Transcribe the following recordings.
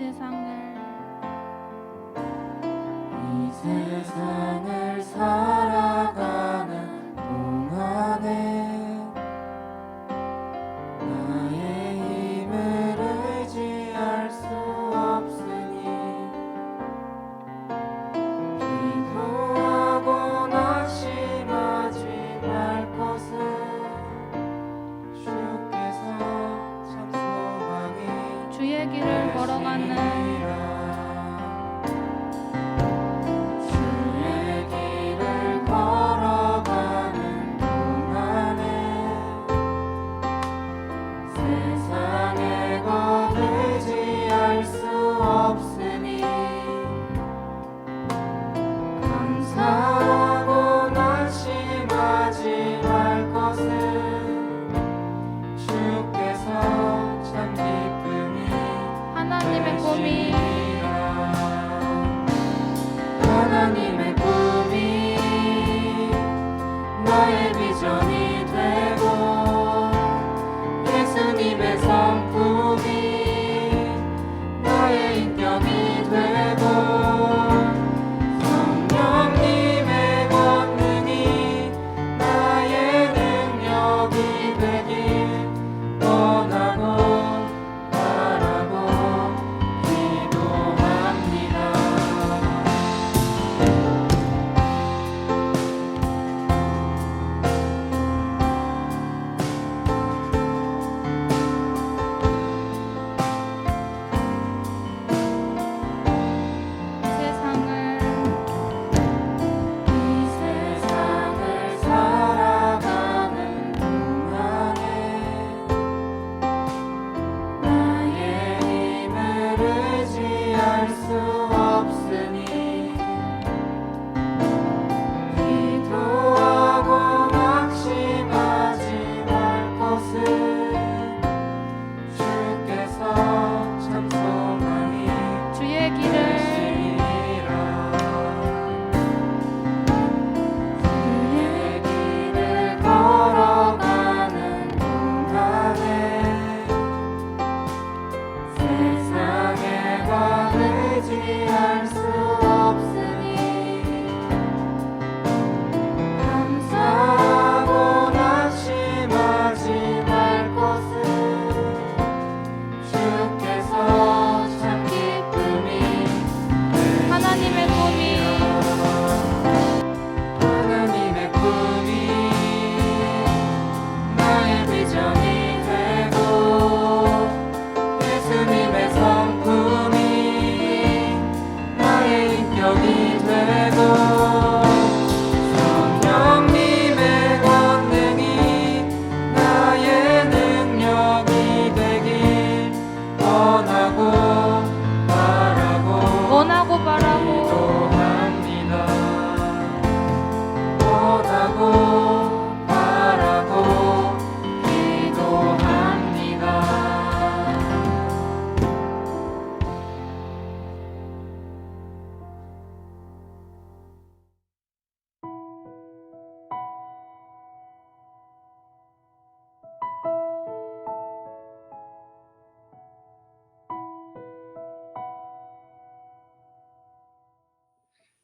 세상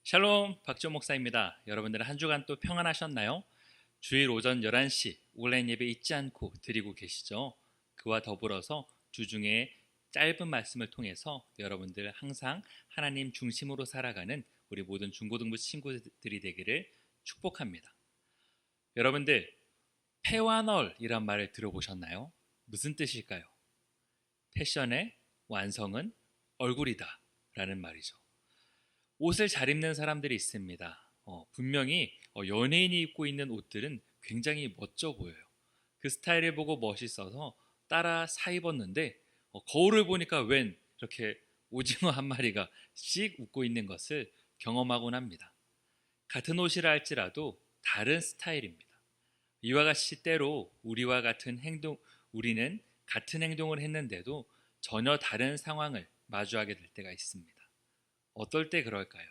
샬롬 박지호 목사입니다. 여러분들은 한 주간 또 평안하셨나요? 주일 오전 11시 온라인 예배 잊지 않고 드리고 계시죠? 그와 더불어서 주중에 짧은 말씀을 통해서 여러분들 항상 하나님 중심으로 살아가는 우리 모든 중고등부 친구들이 되기를 축복합니다. 여러분들 패와널이란 말을 들어보셨나요? 무슨 뜻일까요? 패션의 완성은 얼굴이다 라는 말이죠. 옷을 잘 입는 사람들이 있습니다. 어, 분명히 어, 연예인이 입고 있는 옷들은 굉장히 멋져 보여요. 그 스타일을 보고 멋있어서 따라 사 입었는데 어, 거울을 보니까 웬 이렇게 오징어 한 마리가 씩 웃고 있는 것을 경험하곤 합니다. 같은 옷이라 할지라도 다른 스타일입니다. 이와 같이 때로 우리와 같은 행동, 우리는 같은 행동을 했는데도 전혀 다른 상황을 마주하게 될 때가 있습니다. 어떨 때 그럴까요?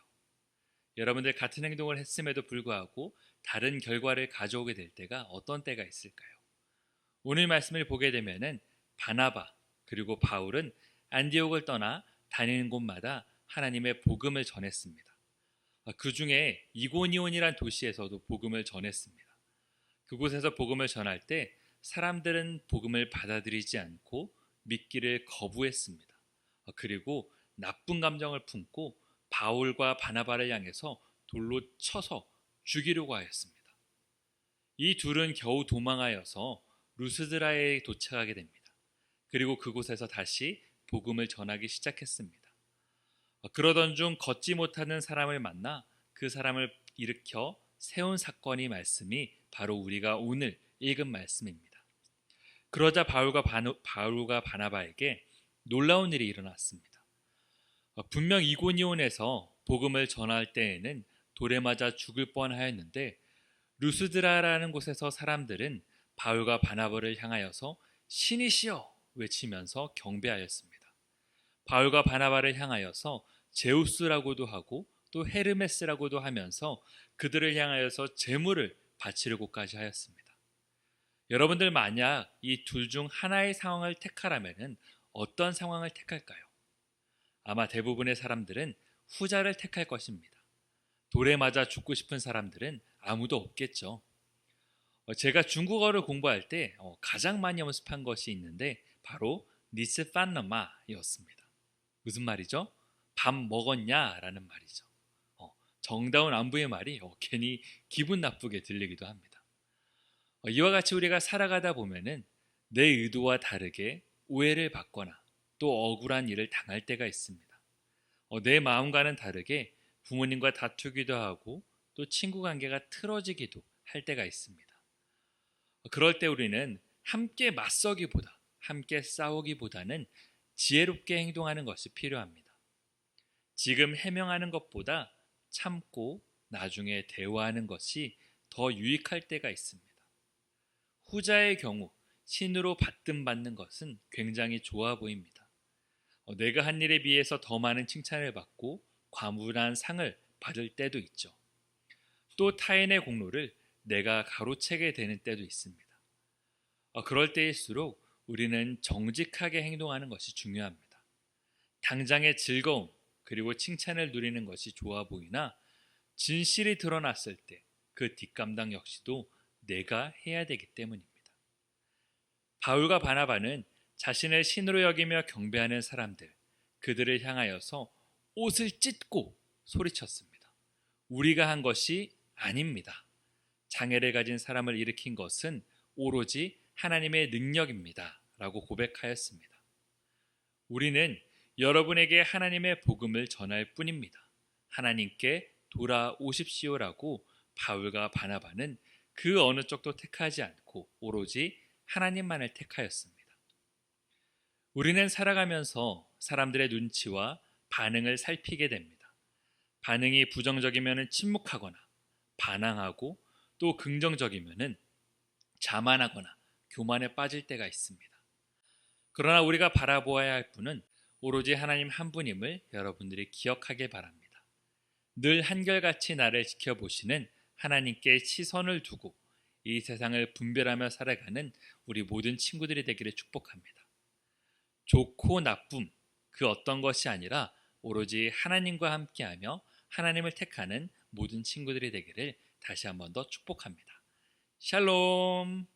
여러분들 같은 행동을 했음에도 불구하고 다른 결과를 가져오게 될 때가 어떤 때가 있을까요? 오늘 말씀을 보게 되면은 바나바 그리고 바울은 안디옥을 떠나 다니는 곳마다 하나님의 복음을 전했습니다. 그 중에 이고니온이란 도시에서도 복음을 전했습니다. 그곳에서 복음을 전할 때 사람들은 복음을 받아들이지 않고 믿기를 거부했습니다. 그리고 나쁜 감정을 품고 바울과 바나바를 향해서 돌로 쳐서 죽이려고 하였습니다. 이 둘은 겨우 도망하여서 루스드라에 도착하게 됩니다. 그리고 그곳에서 다시 복음을 전하기 시작했습니다. 어, 그러던 중 걷지 못하는 사람을 만나 그 사람을 일으켜 세운 사건이 말씀이 바로 우리가 오늘 읽은 말씀입니다. 그러자 바울과 바울과 바나바에게 놀라운 일이 일어났습니다. 어, 분명 이고니온에서 복음을 전할 때에는 돌에 맞아 죽을 뻔하였는데 루스드라라는 곳에서 사람들은 바울과 바나바를 향하여서 신이시여 외치면서 경배하였습니다. 바울과 바나바를 향하여서 제우스라고도 하고 또 헤르메스라고도 하면서 그들을 향하여서 제물을 바치려고까지 하였습니다. 여러분들 만약 이 둘 중 하나의 상황을 택하라면 어떤 상황을 택할까요? 아마 대부분의 사람들은 후자를 택할 것입니다. 돌에 맞아 죽고 싶은 사람들은 아무도 없겠죠. 어, 제가 중국어를 공부할 때 어, 가장 많이 연습한 것이 있는데 바로 니스 판너마였습니다. 무슨 말이죠? 밥 먹었냐라는 말이죠. 어, 정다운 안부의 말이 어, 괜히 기분 나쁘게 들리기도 합니다. 어, 이와 같이 우리가 살아가다 보면은 내 의도와 다르게 오해를 받거나 또 억울한 일을 당할 때가 있습니다. 어, 내 마음과는 다르게 부모님과 다투기도 하고 또 친구 관계가 틀어지기도 할 때가 있습니다. 어, 그럴 때 우리는 함께 맞서기보다 함께 싸우기보다는 지혜롭게 행동하는 것이 필요합니다. 지금 해명하는 것보다 참고 나중에 대화하는 것이 더 유익할 때가 있습니다. 후자의 경우 신으로 받든 받는 것은 굉장히 좋아 보입니다. 어, 내가 한 일에 비해서 더 많은 칭찬을 받고 과분한 상을 받을 때도 있죠. 또 타인의 공로를 내가 가로채게 되는 때도 있습니다. 어, 그럴 때일수록 우리는 정직하게 행동하는 것이 중요합니다. 당장의 즐거움 그리고 칭찬을 누리는 것이 좋아 보이나 진실이 드러났을 때 그 뒷감당 역시도 내가 해야 되기 때문입니다. 바울과 바나바는 자신을 신으로 여기며 경배하는 사람들, 그들을 향하여서 옷을 찢고 소리쳤습니다. 우리가 한 것이 아닙니다. 장애를 가진 사람을 일으킨 것은 오로지 하나님의 능력입니다. 라고 고백하였습니다. 우리는 여러분에게 하나님의 복음을 전할 뿐입니다. 하나님께 돌아오십시오라고 바울과 바나바는 그 어느 쪽도 택하지 않고 오로지 하나님만을 택하였습니다. 우리는 살아가면서 사람들의 눈치와 반응을 살피게 됩니다. 반응이 부정적이면 침묵하거나 반항하고 또 긍정적이면 자만하거나 교만에 빠질 때가 있습니다. 그러나 우리가 바라보아야 할 분은 오로지 하나님 한 분임을 여러분들이 기억하길 바랍니다. 늘 한결같이 나를 지켜보시는 하나님께 시선을 두고 이 세상을 분별하며 살아가는 우리 모든 친구들이 되기를 축복합니다. 좋고 나쁨 그 어떤 것이 아니라 오로지 하나님과 함께하며 하나님을 택하는 모든 친구들이 되기를 다시 한번 더 축복합니다. 샬롬.